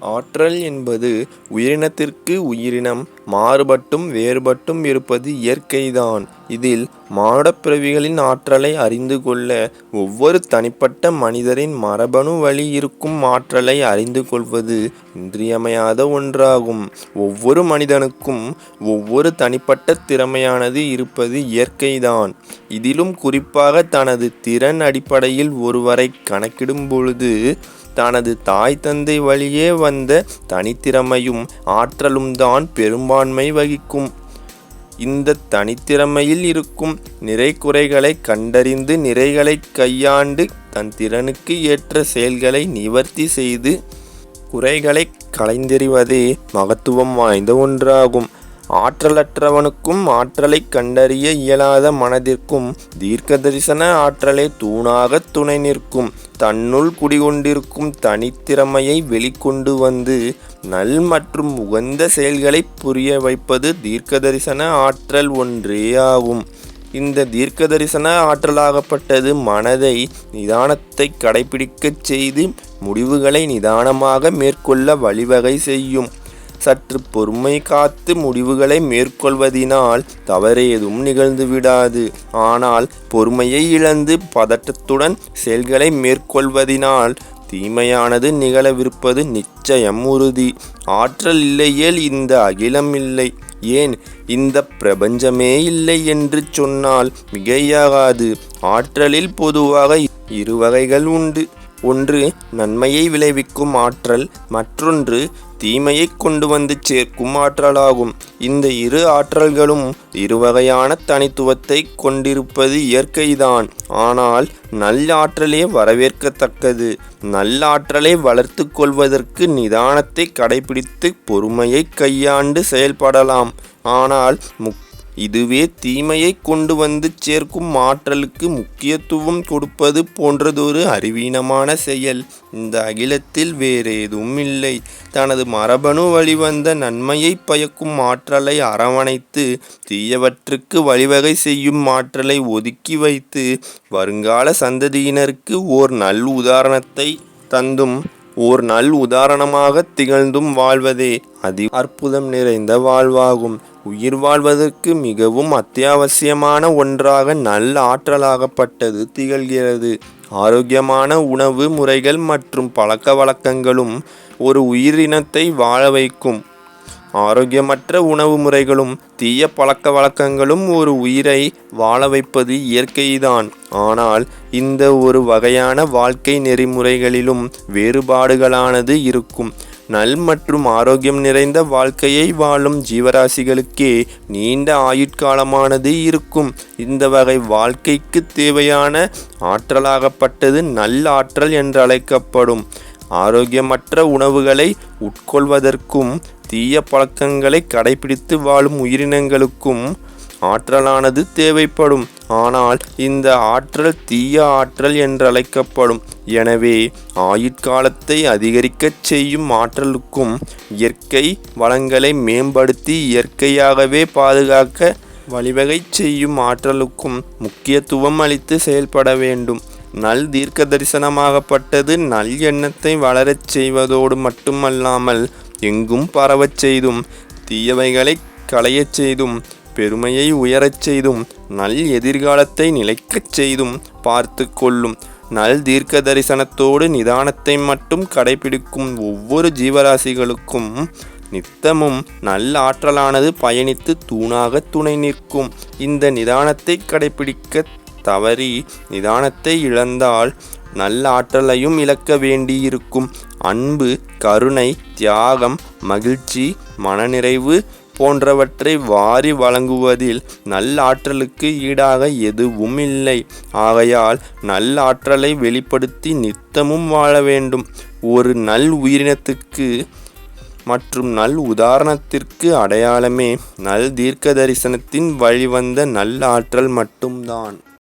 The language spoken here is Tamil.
ஆற்றல் என்பது உயிரினத்திற்கு உயிரினம் மாறுபட்டும் வேறுபட்டும் இருப்பது இயற்கைதான். இதில் மானுடப் பிறவிகளின் ஆற்றலை அறிந்து கொள்ள ஒவ்வொரு தனிப்பட்ட மனிதரின் மரபணு வழி இருக்கும் ஆற்றலை அறிந்து கொள்வது இன்றியமையாத ஒன்றாகும். ஒவ்வொரு மனிதனுக்கும் ஒவ்வொரு தனிப்பட்ட திறமையானது இருப்பது இயற்கைதான். இதிலும் குறிப்பாக தனது திறன் அடிப்படையில் ஒருவரை கணக்கிடும் பொழுது தனது தாய் தந்தை வழியே வந்த தனித்திறமையும் ஆற்றலும்தான் பெரும்பான்மை வகிக்கும். இந்த தனித்திறமையில் இருக்கும் நிறை குறைகளை கண்டறிந்து நிறைகளை கையாண்டு தன் திறனுக்கு ஏற்ற செயல்களை நிவர்த்தி செய்து குறைகளை களைந்தெறிவதே மகத்துவம் வாய்ந்த ஒன்றாகும். ஆற்றலற்றவனுக்கும் ஆற்றலை கண்டறிய இயலாத மனதிற்கும் தீர்க்கதரிசன ஆற்றலை தூணாகத் துணை நிற்கும். தன்னுள் குடிகொண்டிருக்கும் தனித்திறமையை வெளிக்கொண்டு வந்து நல் மற்றும் உகந்த செயல்களைப் புரிய வைப்பது தீர்க்கதரிசன ஆற்றல் ஒன்றேயாகும். இந்த தீர்க்கதரிசன ஆற்றலாகப்பட்டது மனதை நிதானத்தை கடைப்பிடிக்கச் செய்து முடிவுகளை நிதானமாக மேற்கொள்ள வழிவகை செய்யும். சற்று பொறுமை காத்து முடிவுகளை மேற்கொள்வதினால் தவறேதும் நிகழ்ந்து விடாது. ஆனால் பொறுமையை இழந்து பதட்டத்துடன் செயல்களை மேற்கொள்வதினால் தீமையானது நிகழவிருப்பது நிச்சயம் உறுதி. ஆற்றல் இல்லையேல் இந்த அகிலம் இல்லை ஏன் இந்த பிரபஞ்சமே இல்லை என்று சொன்னால் மிகையாகாது. ஆற்றலில் பொதுவாக இரு வகைகள் உண்டு. ஒன்று நன்மையை விளைவிக்கும் ஆற்றல் மற்றொன்று தீமையைக் கொண்டு வந்து சேர்க்கும் ஆற்றலாகும். இந்த இரு ஆற்றல்களும் இருவகையான தனித்துவத்தை கொண்டிருப்பது இயற்கைதான். ஆனால் நல்-ஆற்றலே வரவேற்கத்தக்கது. நல்-ஆற்றலை வளர்த்துக் கொள்வதற்கு நிதானத்தை கடைப்பிடித்து பொறுமையைக் கையாண்டு செயல்படலாம். ஆனால் இதுவே தீமையை கொண்டு வந்து சேர்க்கும் ஆற்றலுக்கு முக்கியத்துவம் கொடுப்பது போன்றதொரு அறிவீனமான செயல் இந்த அகிலத்தில் வேறேதும் இல்லை. தனது மரபணு வழிவந்த நன்மையை பயக்கும் ஆற்றலை அரவணைத்து தீயவற்றுக்கு வழிவகை செய்யும் ஆற்றலை ஒதுக்கி வைத்து வருங்கால சந்ததியினருக்கு ஓர் நல் உதாரணத்தை தந்தும் ஓர் நல் உதாரணமாக திகழ்ந்தும் வாழ்வதே அதி அற்புதம் நிறைந்த வாழ்வாகும். உயிர் வாழ்வதற்கு மிகவும் அத்தியாவசியமான ஒன்றாக நல்ல ஆற்றலாகப்பட்டது திகழ்கிறது. ஆரோக்கியமான உணவு முறைகள் மற்றும் பழக்க வழக்கங்களும் ஒரு உயிரினத்தை வாழ வைக்கும். ஆரோக்கியமற்ற உணவு முறைகளும் தீய பழக்க வழக்கங்களும் ஒரு உயிரை வாழ வைப்பது இயற்கைதான். ஆனால் இந்த ஒரு வகையான வாழ்க்கை நெறிமுறைகளிலும் வேறுபாடுகளானது இருக்கும். நல் மற்றும் ஆரோக்கியம் நிறைந்த வாழ்க்கையை வாழும் ஜீவராசிகளுக்கே நீண்ட ஆயுட்காலமானது இருக்கும். இந்த வகை வாழ்க்கைக்கு தேவையான ஆற்றலாகப்பட்டது நல்லாற்றல் ஆற்றல் என்றழைக்கப்படும். ஆரோக்கியமற்ற உணவுகளை உட்கொள்வதற்கும் தீய பழக்கங்களை கடைப்பிடித்து வாழும் உயிரினங்களுக்கும் ஆற்றலானது தேவைப்படும். ஆனால் இந்த ஆற்றல் தீய ஆற்றல் என்றழைக்கப்படும். எனவே ஆயுட்காலத்தை அதிகரிக்கச் செய்யும் ஆற்றலுக்கும் இயற்கை வளங்களை மேம்படுத்தி இயற்கையாகவே பாதுகாக்க வழிவகை செய்யும் ஆற்றலுக்கும் முக்கியத்துவம் அளித்து செயல்பட வேண்டும். நல் தீர்க்க தரிசனமாகப்பட்டது நல் எண்ணத்தை வளரச் செய்வதோடு மட்டுமல்லாமல் எங்கும் பரவச் செய்தும் தீயவைகளை களையச் செய்தும் பெருமையை உயரச் செய்தும் நல் எதிர்காலத்தை நிலைக்கச் செய்தும் பார்த்து கொள்ளும். நல் தீர்க்க தரிசனத்தோடு நிதானத்தை மட்டும் கடைப்பிடிக்கும் ஒவ்வொரு ஜீவராசிகளுக்கும் நித்தமும் நல் ஆற்றலானது பயணித்து தூணாக துணை நிற்கும். இந்த நிதானத்தை கடைபிடிக்க தவறி நிதானத்தை இழந்தால் நல்ல ஆற்றலையும் இழக்க வேண்டியிருக்கும். அன்பு கருணை தியாகம் மகிழ்ச்சி மனநிறைவு போன்றவற்றை வாரி வழங்குவதில் நல்ல ஆற்றலுக்கு ஈடாக எதுவும் இல்லை. ஆகையால் நல்ல ஆற்றலை வெளிப்படுத்தி நித்தமும் வாழ வேண்டும். ஒரு நல் உயிரினத்துக்கு மற்றும் நல் உதாரணத்திற்கு அடையாளமே நல் தீர்க்க தரிசனத்தின் வழிவந்த நல்ல ஆற்றல் மட்டும்தான்.